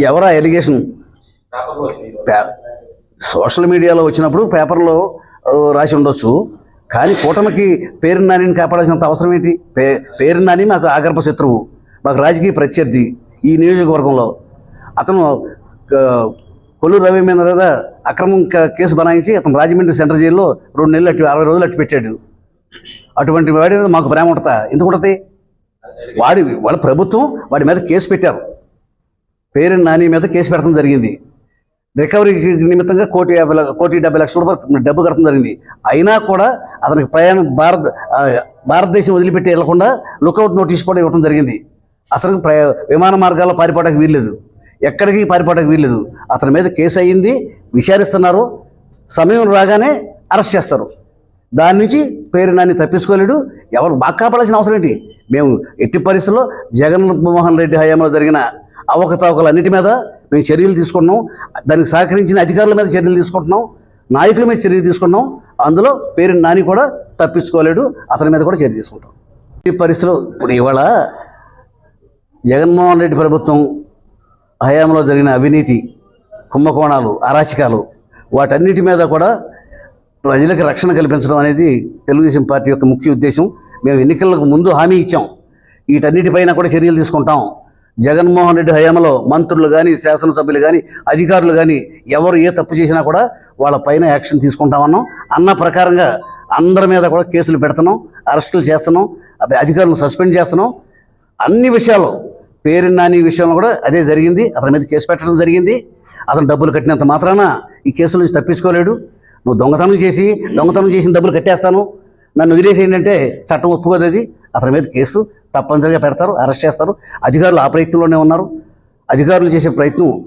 ఎవరా allegation? Pay- social మీడియాలో వచ్చినప్పుడు పేపర్లో రాసి ఉండొచ్చు. కానీ కూటమికి పేరు నానిని కాపాడాల్సినంత అవసరం ఏంటి? పే పేరు నాని మాకు ఆగర్భ శత్రువు. మాకు రాజకీయ ప్రత్యర్థి ఈ నియోజకవర్గంలో. అతను కొల్లు రవి మీద అక్రమం కేసు బనాయించి అతను రాజమండ్రి సెంట్రల్ జైల్లో రెండు నెలలు అటు అరవై రోజులు అట్టు పెట్టాడు. అటువంటి వాడి మీద మాకు ప్రేమ ఉంటుందా? ఎందుకు ఉంటుంది? వాడి వాళ్ళ ప్రభుత్వం వాడి మీద కేసు పెట్టారు. పేరు నాని మీద కేసు పెడతాం జరిగింది. రికవరీ నిమిత్తంగా కోటి యాభై కోటి డెబ్బై లక్షల రూపాయలు డబ్బు కట్టడం జరిగింది. అయినా కూడా అతనికి ప్రయాణం భారత భారతదేశం వదిలిపెట్టి వెళ్ళకుండా లుకౌట్ నోటీస్ కూడా ఇవ్వడం జరిగింది. అతనికి ప్రయా విమాన మార్గాల్లో పారిపోవడానికి వీల్లేదు. ఎక్కడికి పారిపోవడానికి వీల్లేదు. అతని మీద కేసు అయ్యింది. విచారిస్తున్నారు. సమయం రాగానే అరెస్ట్ చేస్తారు. దాని నుంచి పేరు నాన్ని తప్పించుకోలేడు. ఎవరు బాగా కాపాడాల్సిన అవసరం ఏంటి? మేము ఎట్టి పరిస్థితుల్లో జగన్మోహన్ రెడ్డి హయాంలో జరిగిన అవకతవకలన్నిటి మీద మేము చర్యలు తీసుకుంటున్నాం దానికి సహకరించిన అధికారుల మీద చర్యలు తీసుకుంటున్నాం. నాయకుల మీద చర్యలు తీసుకుంటున్నాం అందులో పేరు నాని కూడా తప్పించుకోలేడు. అతని మీద కూడా చర్య తీసుకుంటాం. ఈ పరిస్థితిలో ఇప్పుడు ఇవాళ జగన్మోహన్ రెడ్డి ప్రభుత్వం హయాంలో జరిగిన అవినీతి కుంభకోణాలు అరాచకాలు వాటన్నిటి మీద కూడా ప్రజలకు రక్షణ కల్పించడం అనేది తెలుగుదేశం పార్టీ యొక్క ముఖ్య ఉద్దేశం. మేము ఎన్నికలకు ముందు హామీ ఇచ్చాం. వీటన్నిటిపైన కూడా చర్యలు తీసుకుంటాం. జగన్మోహన్ రెడ్డి హయాంలో మంత్రులు కానీ శాసనసభ్యులు కానీ అధికారులు కానీ ఎవరు ఏ తప్పు చేసినా కూడా వాళ్ళ పైన యాక్షన్ తీసుకుంటామన్నాం. అన్న ప్రకారంగా అందరి మీద కూడా కేసులు పెడుతున్నాం అరెస్టులు చేస్తున్నాం అధికారులను సస్పెండ్ చేస్తున్నాం. అన్ని విషయాలు పేరు నాని విషయంలో కూడా అదే జరిగింది. అతని మీద కేసు పెట్టడం జరిగింది. అతను డబ్బులు కట్టినంత మాత్రాన ఈ కేసుల నుంచి తప్పించుకోలేడు. నువ్వు దొంగతనం చేసి దొంగతనం చేసిన డబ్బులు కట్టేస్తాను. నన్ను వదిలేసేయండి చట్టం ఒప్పుకోదు అది. అతని మీద కేసు తప్పనిసరిగా పెడతారు అరెస్ట్ చేస్తారు. అధికారులు ఆ ప్రయత్నంలోనే ఉన్నారు. అధికారులు చేసే ప్రయత్నం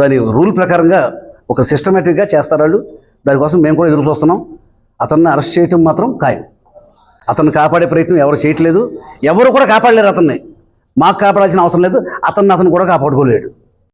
దాని రూల్ ప్రకారంగా ఒక సిస్టమేటిక్గా చేస్తారు వాళ్ళు. దానికోసం మేము కూడా ఎదురు చూస్తున్నాం. అతన్ని అరెస్ట్ చేయటం మాత్రం ఖాయం. అతన్ని కాపాడే ప్రయత్నం ఎవరు చేయట్లేదు. ఎవరు కూడా కాపాడలేరు అతన్ని. మాకు కాపాడాల్సిన అవసరం లేదు. అతన్ని అతను కూడా కాపాడుకోలేడు.